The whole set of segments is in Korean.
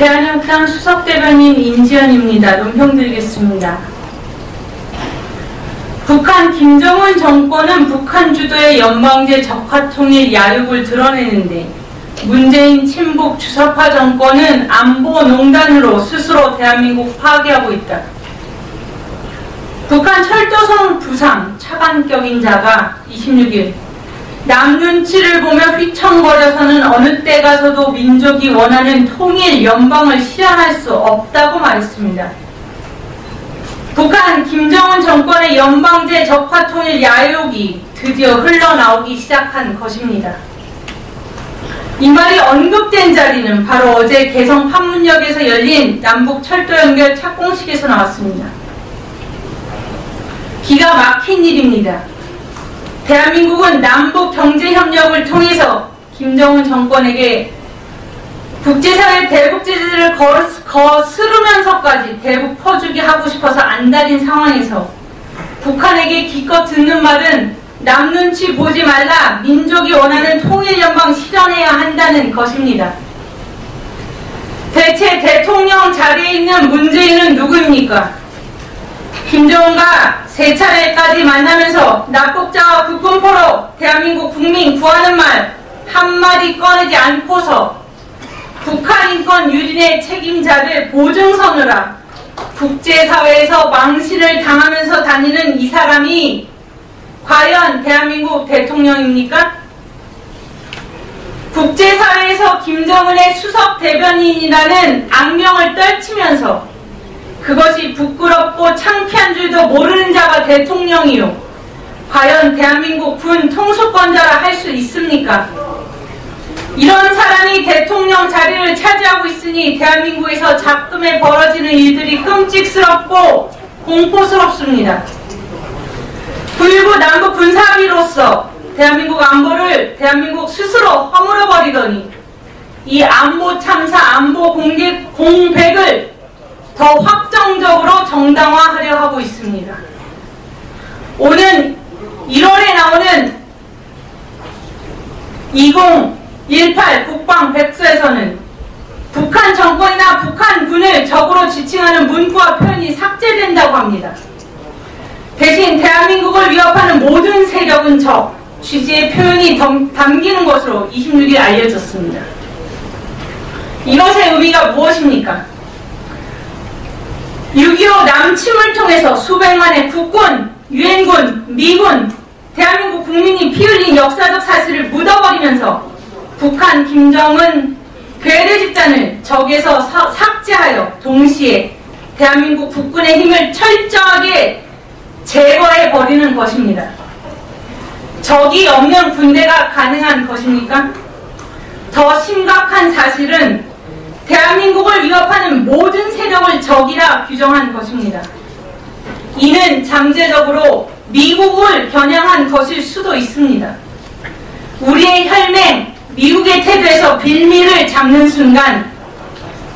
대한협당 수석대변인 임지연입니다. 논평 드리겠습니다. 북한 김정은 정권은 북한 주도의 연방제 적화통일 야욕을 드러내는데 문재인 친북 주사파 정권은 안보 농단으로 스스로 대한민국 파괴하고 있다. 북한 철도성 부상 차관격인 자가 26일 남 눈치를 보며 휘청거려서는 어느 때 가서도 민족이 원하는 통일 연방을 실현할 수 없다고 말했습니다. 북한 김정은 정권의 연방제 적화 통일 야욕이 드디어 흘러나오기 시작한 것입니다. 이 말이 언급된 자리는 바로 어제 개성 판문역에서 열린 남북 철도 연결 착공식에서 나왔습니다. 기가 막힌 일입니다. 대한민국은 남북 경제협력을 통해서 김정은 정권에게 국제사회 대북 제재를 거스르면서까지 대북 퍼주기 하고 싶어서 안달인 상황에서 북한에게 기껏 듣는 말은 남 눈치 보지 말라 민족이 원하는 통일연방 실현해야 한다는 것입니다. 대체 대통령 자리에 있는 문재인은 누구입니까? 김정은과 세 차례까지 만나면서 납북자와 국군포로 대한민국 국민 구하는 말 한마디 꺼내지 않고서 북한 인권 유린의 책임자들 보증 서느라 국제사회에서 망신을 당하면서 다니는 이 사람이 과연 대한민국 대통령입니까? 국제사회에서 김정은의 수석 대변인이라는 악명을 떨치면서 그것이 부끄럽고 창피한 줄도 모르는 자가 대통령이요. 과연 대한민국 군 통수권자라 할 수 있습니까? 이런 사람이 대통령 자리를 차지하고 있으니 대한민국에서 작금에 벌어지는 일들이 끔찍스럽고 공포스럽습니다. 불구 남북 군사비로서 대한민국 안보를 대한민국 스스로 허물어버리더니 이 안보 참사, 안보 공개, 공백을 더 확정적으로 정당화하려 하고 있습니다. 오는 1월에 나오는 2018 국방 백서에서는 북한 정권이나 북한 군을 적으로 지칭하는 문구와 표현이 삭제된다고 합니다. 대신 대한민국을 위협하는 모든 세력은 적, 취지의 표현이 담기는 것으로 26일 알려졌습니다. 이것의 의미가 무엇입니까? 6.25 남침을 통해서 수백만의 국군, 유엔군, 미군, 대한민국 국민이 피 흘린 역사적 사실을 묻어버리면서 북한 김정은 괴뢰 집단을 적에서 사, 삭제하여 동시에 대한민국 국군의 힘을 철저하게 제거해 버리는 것입니다. 적이 없는 군대가 가능한 것입니까? 더 심각한 사실은 대한민국을 위협하는 모든 세력을 적이라 규정한 것입니다. 이는 잠재적으로 미국을 겨냥한 것일 수도 있습니다. 우리의 혈맹, 미국의 태도에서 빌미를 잡는 순간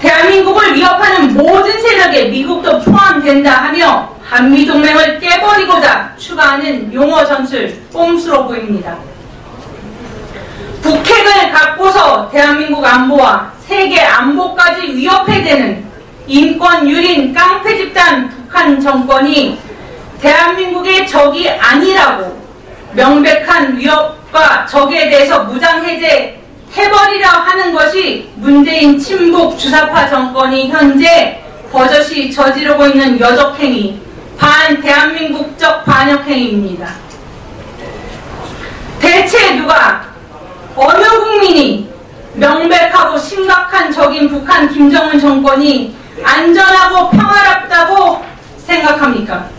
대한민국을 위협하는 모든 세력에 미국도 포함된다 하며 한미동맹을 깨버리고자 추가하는 용어 전술 꼼수로 보입니다. 북핵을 갖고서 대한민국 안보와 세계 안보까지 위협해대는 인권 유린 깡패 집단 북한 정권이 대한민국의 적이 아니라고 명백한 위협과 적에 대해서 무장해제 해버리려 하는 것이 문재인 친북 주사파 정권이 현재 버젓이 저지르고 있는 여적행위, 반 대한민국적 반역행위입니다. 대체 누가 어느 국민이 명백하고 심각한 적인 북한 김정은 정권이 안전하고 평화롭다고 생각합니까?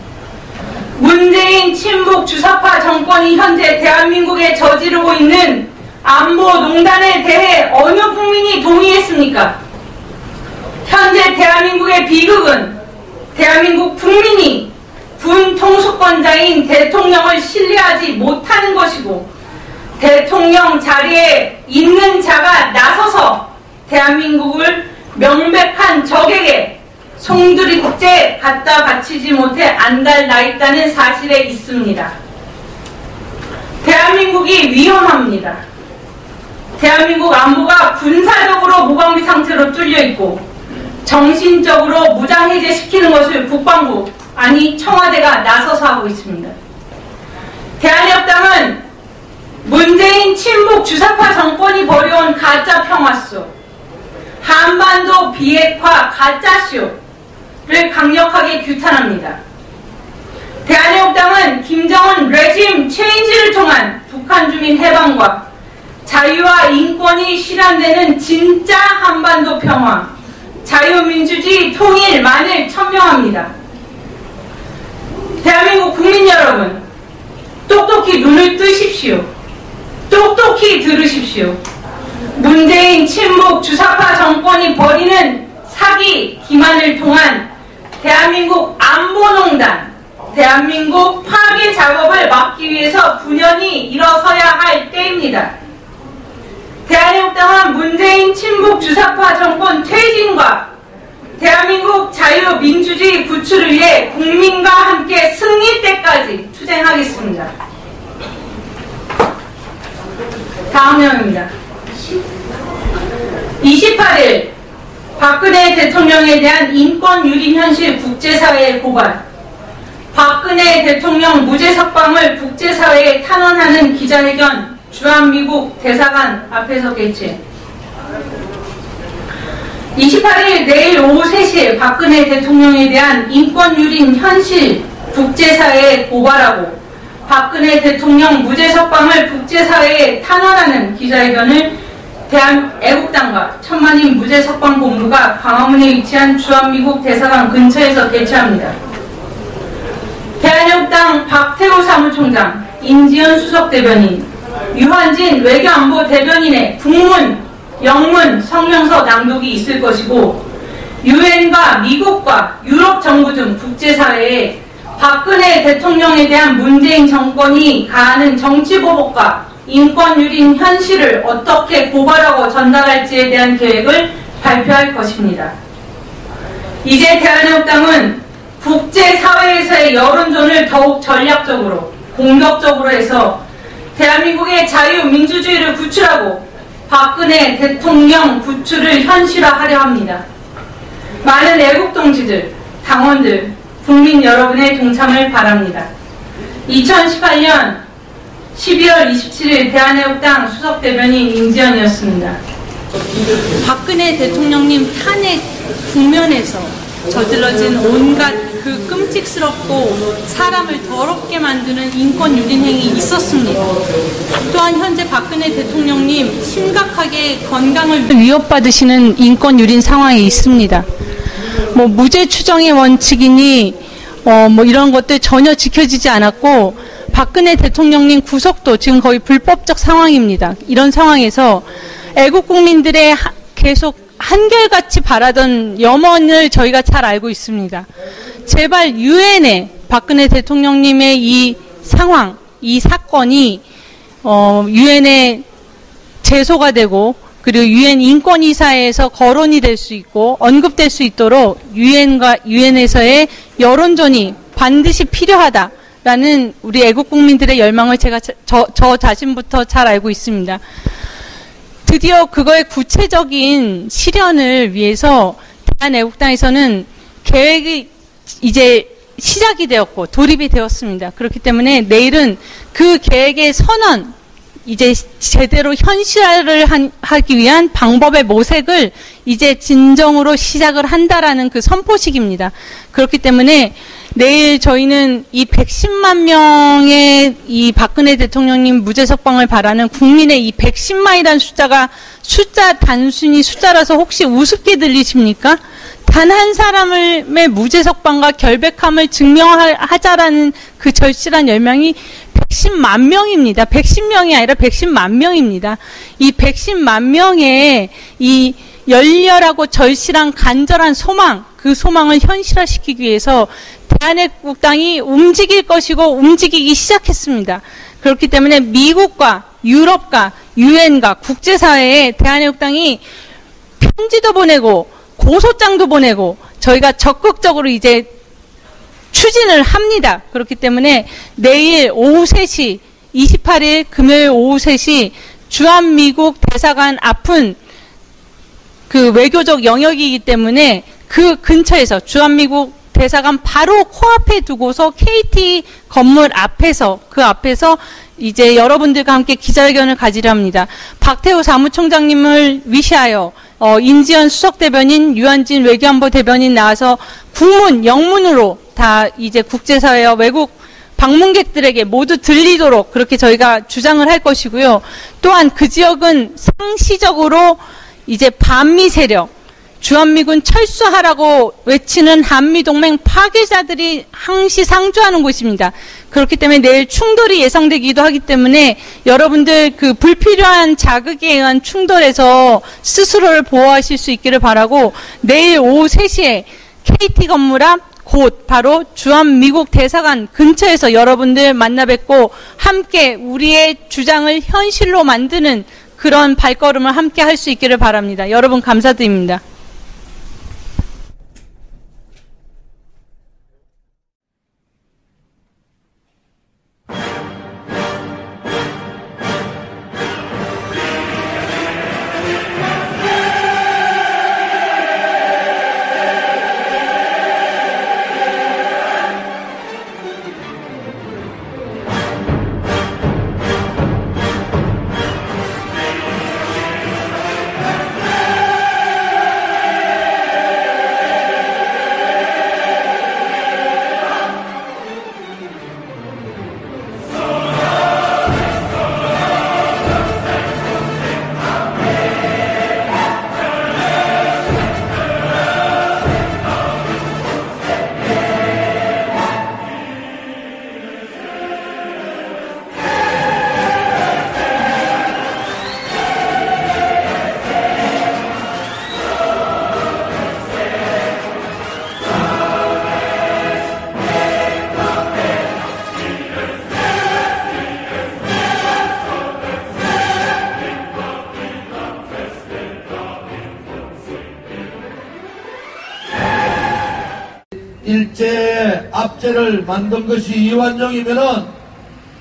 문재인 친북 주사파 정권이 현재 대한민국에 저지르고 있는 안보 농단에 대해 어느 국민이 동의했습니까? 현재 대한민국의 비극은 대한민국 국민이 군 통수권자인 대통령을 신뢰하지 못하는 것이고 대통령 자리에 있는 자가 나서서 대한민국을 명백한 적에게 송두리 국제 갖다 바치지 못해 안달 나 있다는 사실에 있습니다. 대한민국이 위험합니다. 대한민국 안보가 군사적으로 무방비 상태로 뚫려 있고 정신적으로 무장해제시키는 것을 국방부, 아니 청와대가 나서서 하고 있습니다. 대한협당은 문재인 친북 주사파 정권이 벌여온 가짜 평화쇼, 한반도 비핵화 가짜쇼 를 강력하게 규탄합니다. 대한협당은 김정은 레짐 체인지를 통한 북한 주민 해방과 자유와 인권이 실현되는 진짜 한반도 평화, 자유민주주의 통일만을 천명합니다. 대한민국 국민 여러분, 똑똑히 눈을 뜨십시오. 똑똑히 들으십시오. 문재인 친북 주사파 정권이 벌이는 사기 기만을 통한 대한민국 안보농단, 대한민국 파괴 작업을 막기 위해서 분연히 일어서야 할 때입니다. 대한민국당은 문재인 친북 주사파 정권 퇴진과 대한민국 자유민주주의 구출을 위해 국민과 함께 승리 때까지 투쟁하겠습니다. 다음 내용입니다. 28일 박근혜 대통령에 대한 인권 유린 현실 국제사회의 고발. 박근혜 대통령 무죄 석방을 국제사회에 탄원하는 기자회견 주한미국 대사관 앞에서 개최. 28일 내일 오후 3시에 박근혜 대통령에 대한 인권 유린 현실 국제사회에 고발하고 박근혜 대통령 무죄 석방을 국제사회에 탄원하는 기자회견을 대한 애국당과 천만인 무죄 석방 본부가 광화문에 위치한 주한미국 대사관 근처에서 개최합니다. 대한애국당 박태호 사무총장, 임지연 수석대변인, 유한진 외교안보 대변인의 국문, 영문, 성명서 낭독이 있을 것이고 유엔과 미국과 유럽 정부 등 국제사회에 박근혜 대통령에 대한 문재인 정권이 가하는 정치보복과 인권 유린 현실을 어떻게 고발하고 전달할지에 대한 계획을 발표할 것입니다. 이제 대한민국당은 국제사회에서의 여론전을 더욱 전략적으로 공격적으로 해서 대한민국의 자유민주주의를 구출하고 박근혜 대통령 구출을 현실화하려 합니다. 많은 애국 동지들, 당원들, 국민 여러분의 동참을 바랍니다. 2018년 12월 27일 대한애국당 수석 대변인 임지연이었습니다. 박근혜 대통령님 탄핵 국면에서 저질러진 온갖 그 끔찍스럽고 사람을 더럽게 만드는 인권 유린 행위 있었습니다. 또한 현재 박근혜 대통령님 심각하게 건강을 위협받으시는 인권 유린 상황에 있습니다. 뭐 무죄 추정의 원칙이니 어 뭐 이런 것들 전혀 지켜지지 않았고 박근혜 대통령님 구속도 지금 거의 불법적 상황입니다. 이런 상황에서 애국 국민들의 하, 계속 한결같이 바라던 염원을 저희가 잘 알고 있습니다. 제발 유엔에 박근혜 대통령님의 이 상황, 이 사건이 어, 유엔에 제소가 되고 그리고 유엔 인권이사에서 거론이 될 수 있고 언급될 수 있도록 유엔과 유엔에서의 여론전이 반드시 필요하다 라는 우리 애국 국민들의 열망을 제가 저, 저 자신부터 잘 알고 있습니다. 드디어 그거의 구체적인 실현을 위해서 대한애국당에서는 계획이 이제 시작이 되었고 돌입이 되었습니다. 그렇기 때문에 내일은 그 계획의 선언, 이제 제대로 현실화를 한, 하기 위한 방법의 모색을 이제 진정으로 시작을 한다라는 그 선포식입니다. 그렇기 때문에 내일 저희는 이 110만 명의 이 박근혜 대통령님 무죄 석방을 바라는 국민의 이 110만이라는 숫자가 숫자 단순히 숫자라서 혹시 우습게 들리십니까? 단 한 사람의 무죄 석방과 결백함을 증명하자라는 그 절실한 열명이 110만 명입니다. 110명이 아니라 110만 명입니다. 이 110만 명의 이 열렬하고 절실한 간절한 소망, 그 소망을 현실화시키기 위해서 대한애국당이 움직일 것이고 움직이기 시작했습니다. 그렇기 때문에 미국과 유럽과 유엔과 국제사회에 대한애국당이 편지도 보내고 고소장도 보내고 저희가 적극적으로 이제 추진을 합니다. 그렇기 때문에 내일 오후 3시 28일 금요일 오후 3시 주한미국 대사관 앞은 그 외교적 영역이기 때문에 그 근처에서 주한미국 대사관 바로 코앞에 두고서 KT 건물 앞에서 그 앞에서 이제 여러분들과 함께 기자회견을 가지려 합니다. 박태호 사무총장님을 위시하여 어, 인지연 수석 대변인, 유한진 외교안보 대변인 나와서 국문, 영문으로 다 이제 국제사회와 외국 방문객들에게 모두 들리도록 그렇게 저희가 주장을 할 것이고요. 또한 그 지역은 상시적으로 이제 반미 세력, 주한미군 철수하라고 외치는 한미동맹 파괴자들이 항시 상주하는 곳입니다. 그렇기 때문에 내일 충돌이 예상되기도 하기 때문에 여러분들 그 불필요한 자극에 의한 충돌에서 스스로를 보호하실 수 있기를 바라고 내일 오후 3시에 KT 건물 앞곧 바로 주한 미국 대사관 근처에서 여러분들 만나 뵙고 함께 우리의 주장을 현실로 만드는 그런 발걸음을 함께 할 수 있기를 바랍니다. 여러분 감사드립니다. 압제를 만든 것이 이완용이면은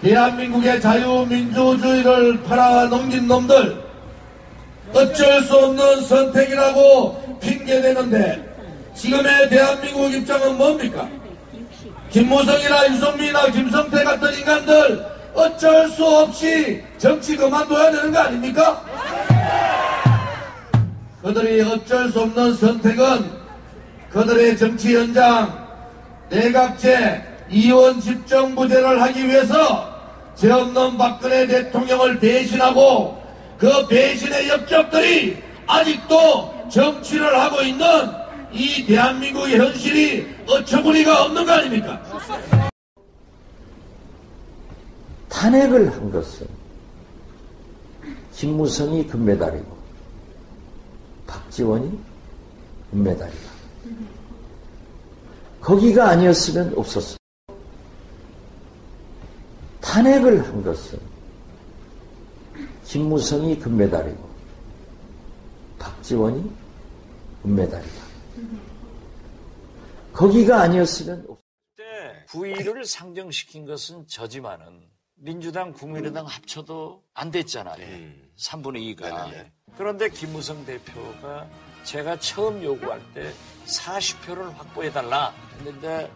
대한민국의 자유민주주의를 팔아 넘긴 놈들 어쩔 수 없는 선택이라고 핑계대는데 지금의 대한민국 입장은 뭡니까? 김무성이나 유성민이나 김성태 같은 인간들 어쩔 수 없이 정치 그만둬야 되는 거 아닙니까? 그들이 어쩔 수 없는 선택은 그들의 정치 현장 내각제 이원 집정부제를 하기 위해서 죄 없는 박근혜 대통령을 배신하고 그 배신의 역적들이 아직도 정치를 하고 있는 이 대한민국의 현실이 어처구니가 없는 거 아닙니까? 탄핵을 한 것은 김무성이 금메달이고 박지원이 은메달이다. 거기가 아니었으면 없었어. 탄핵을 한 것은 김무성이 금메달이고 박지원이 은메달이다. 거기가 아니었으면 없때 부의를 상정시킨 것은 저지만은 민주당, 국민의당 합쳐도 안 됐잖아요. 3분의 2가. 그런데 김무성 대표가 제가 처음 요구할 때 40표를 확보해달라 했는데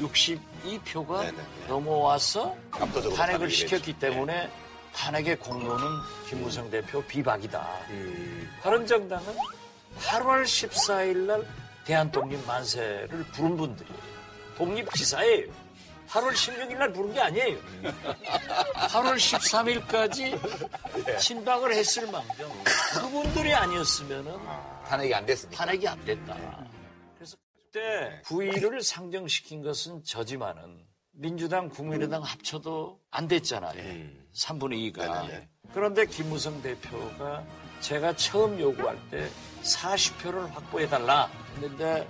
62표가 네네. 넘어와서 압도적으로 탄핵을 시켰기. 때문에 탄핵의 공로는 김무성 대표 비박이다. 음, 바른정당은 8월 14일 날 대한독립 만세를 부른 분들이 독립 기사예요. 8월 16일 날 부른 게 아니에요. 8월 13일까지 친박을 했을 망정 그분들이 아니었으면은 탄핵이 안 됐으니까. 탄핵이 안 됐다. 그래서 그때 부의를 상정시킨 것은 저지만은 민주당, 국민의당 합쳐도 안 됐잖아요. 음. 3분의 2가. 네네네. 그런데 김무성 대표가 제가 처음 요구할 때 40표를 확보해달라 했는데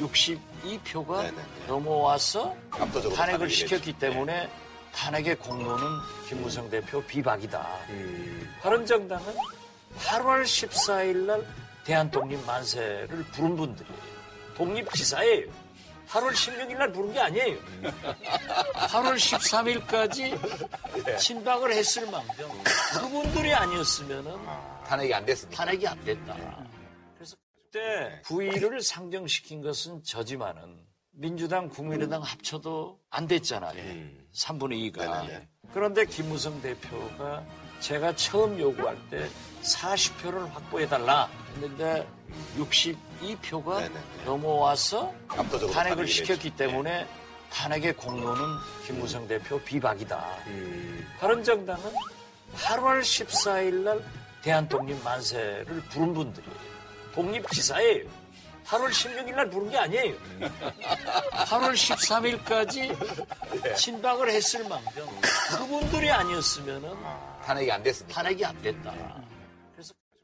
62표가 네네네. 넘어와서 탄핵을 시켰기 됐죠. 때문에 탄핵의 공로는 김무성 대표 비박이다. 음, 바른정당은 8월 14일 날 대한독립 만세를 부른 분들이 독립 기사예요. 8월 16일 날 부른 게 아니에요. 8월 13일까지 친박을 했을 망정 그분들이 아니었으면은 탄핵이 안 됐으니까. 탄핵이 안 됐다. 그래서 그때 부의를 상정시킨 것은 저지만은 민주당, 국민의당 합쳐도 안 됐잖아요. 음. 3분의 2가. 네네네. 그런데 김무성 대표가 제가 처음 요구할 때 40표를 확보해달라 했는데 62표가 네네네. 넘어와서 압도적으로 탄핵을 시켰기 됐죠. 때문에 탄핵의 공로는 김무성 대표 비박이다. 음. 바른정당은 8월 14일 날 대한독립 만세를 부른 분들이에요. 독립지사예요. 8월 16일 날 부른 게 아니에요. 8월 13일까지 친박을 했을 망정 그분들이 아니었으면은 탄핵이 안 됐으니까. 탄핵이 안 됐다.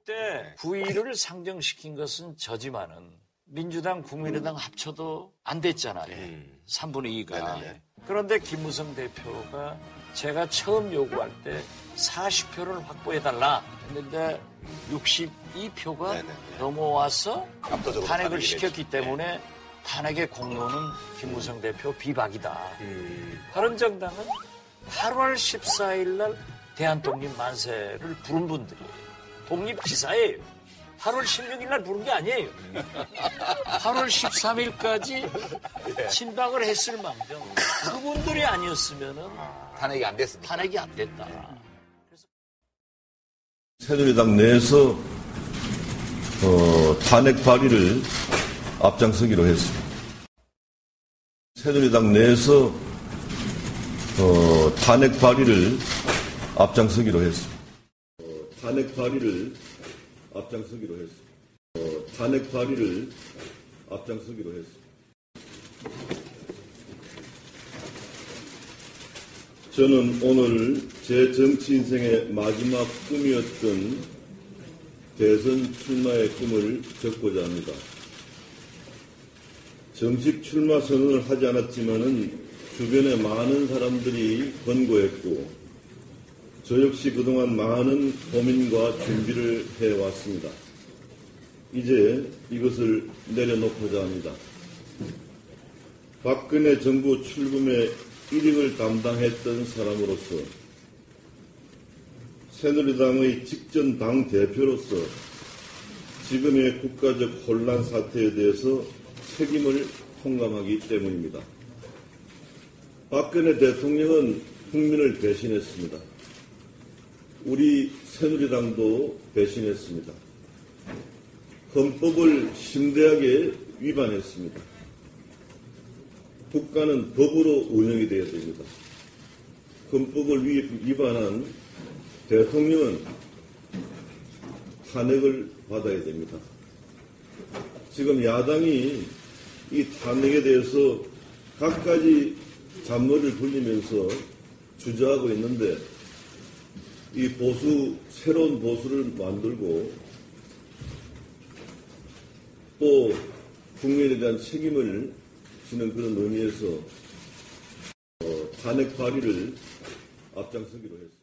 그때 부의를 상정시킨 것은 저지만은 민주당, 국민의당 합쳐도 안 됐잖아요. 음. 3분의 2가. 네네네. 그런데 김무성 대표가 제가 처음 요구할 때 40표를 확보해달라 했는데 62표가 네네네. 넘어와서 탄핵을 시켰기 됐죠. 때문에 탄핵의 공로는 김무성 대표 비박이다. 음. 바른정당은 8월 14일 날 대한독립 만세를 부른 분들이에요. 독립지사예요. 8월 16일 날 부른 게 아니에요. 8월 13일까지 친박을 했을 망정 그분들이 아니었으면은 탄핵이 안 됐으니까. 탄핵이 안 됐다. 새누리당 내에서 어, 탄핵 발의를 앞장서기로 했습니다. 새누리당 내에서 어, 탄핵 발의를 앞장서기로 했습니다. 어, 탄핵 발의를 앞장서기로 했습니다. 어, 탄핵 발의를 앞장서기로 했습니다. 저는 오늘 제 정치 인생의 마지막 꿈이었던 대선 출마의 꿈을 적고자 합니다. 정식 출마 선언을 하지 않았지만은 주변에 많은 사람들이 권고했고 저 역시 그동안 많은 고민과 준비를 해왔습니다. 이제 이것을 내려놓고자 합니다. 박근혜 정부 출범의 일익을 담당했던 사람으로서 새누리당의 직전 당 대표로서 지금의 국가적 혼란 사태에 대해서 책임을 통감하기 때문입니다. 박근혜 대통령은 국민을 배신했습니다. 우리 새누리당도 배신했습니다. 헌법을 심대하게 위반했습니다. 국가는 법으로 운영이 되어야 됩니다. 헌법을 위- 위반한 대통령은 탄핵을 받아야 됩니다. 지금 야당이 이 탄핵에 대해서 갖가지 잔머리를 굴리면서 주저하고 있는데 이 보수, 새로운 보수를 만들고 또 국민에 대한 책임을 지는 그런 의미에서 어, 탄핵 발의를 앞장서기로 했습니다.